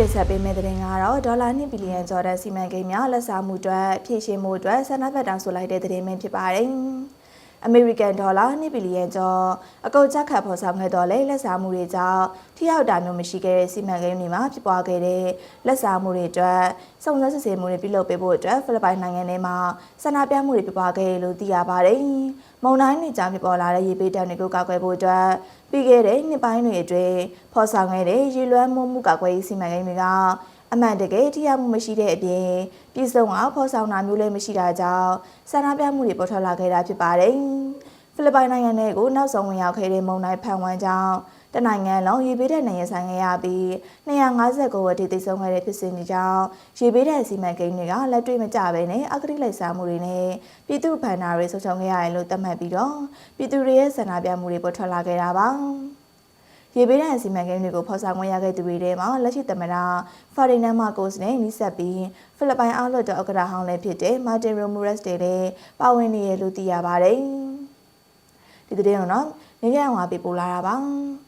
တင်ဆက်ပေးမယ့်သတင်းကတော့ဒေါ်လာ1ဘီလီယံကျော်တဲ့စီမံကိန်းများလက်စားမှုအတွက်ဖြည့်ရှင်းမှုအတွက်ဆန္ဒပြတောင်းဆိုလိုက်တဲ့သတင်းပဲဖြစ်ပါတယ်။ အမေရိကန်ဒေါ်လာ1ဘီလီယံကျော်အကုတ်ချက်ခတ်ဖော်ဆောင်ခဲ့တော့လေလက်စားမှုတွေကြောင့်ထိရောက်တာမျိုးမရှိခဲ့တဲ့စီမံကိန်းတွေမှာဖြစ်ပွားခဲ့တဲ့လက်စားမှုတွေအတွက်စုံစမ်းစစ်ဆေးမှုတွေပြုလုပ်ပေးဖို့အတွက်ဖိလစ်ပိုင်နိုင်ငံထဲမှာဆန္ဒပြမှုတွေဖြစ်ပွားခဲ့တယ်လို့သိရပါတယ်။မုံတိုင်းတွေကြောင့်ဖြစ်ပေါ်လာတဲ့ရေပေးတံတွေကိုကာကွယ်ဖို့အတွက်ပြီးခဲ့တဲ့နှစ်ပိုင်းတွေအတွင်းဖော်ဆောင်ခဲ့တဲ့ရေလွှမ်းမှုမှုကာကွယ်ရေးစီမံကိန်းတွေက အမှန်တကယ်တရားမှုမရှိတဲ့အပြင်ပြည်စုံအောင်ဖော်ဆောင်တာမျိုးလည်းမရှိတာကြောင့်ဆန္ဒပြမှုတွေပေါ်ထွက်လာခဲ့တာဖြစ်ပါတယ်။ဖိလစ်ပိုင်နိုင်ငံထဲကိုနောက်ဆုံးဝင်ရောက်ခဲ့တဲ့မုန်တိုင်းဖန်ဝန်းကြောင့်တနိုင်ငံလုံးရေဘေးတဲ့နိုင်ငံဆိုင်ခဲ့ရပြီး259ဝက်ထိသိဆုံးခဲ့တဲ့ဖြစ်စဉ်တွေကြောင့်ရေဘေးတဲ့စီမံကိန်းတွေကလက်တွေ့မကျဘဲနဲ့အကတိလိုက်စားမှုတွေနဲ့ပြည်သူ့ဗန္နာတွေဆုံးရှုံးခဲ့ရတယ်လို့သတ်မှတ်ပြီးတော့ပြည်သူတွေရဲ့ဆန္ဒပြမှုတွေပေါ်ထွက်လာခဲ့တာပါ။ ရေဘေးဒဏ်စီမံကိန်းတွေကိုဖော်ဆောင်ခွင့်ရခဲ့သူတွေထဲမှာလက်ရှိသမ္မတဖာဒီနန်မာကိုစ်နဲ့နီးစပ်ပြီးဖိလစ်ပိုင်အောက်လွှတ်တော်ဥက္ကဋ္ဌဟောင်းလည်းဖြစ်တဲ့မာတင်ရိုမိုရက်စ်တွေလည်းပါဝင်နေရလို့သိရပါတယ်။ဒီတဲ့တော့နော်နေကြအောင်ပါပြပို့လာတာပါ။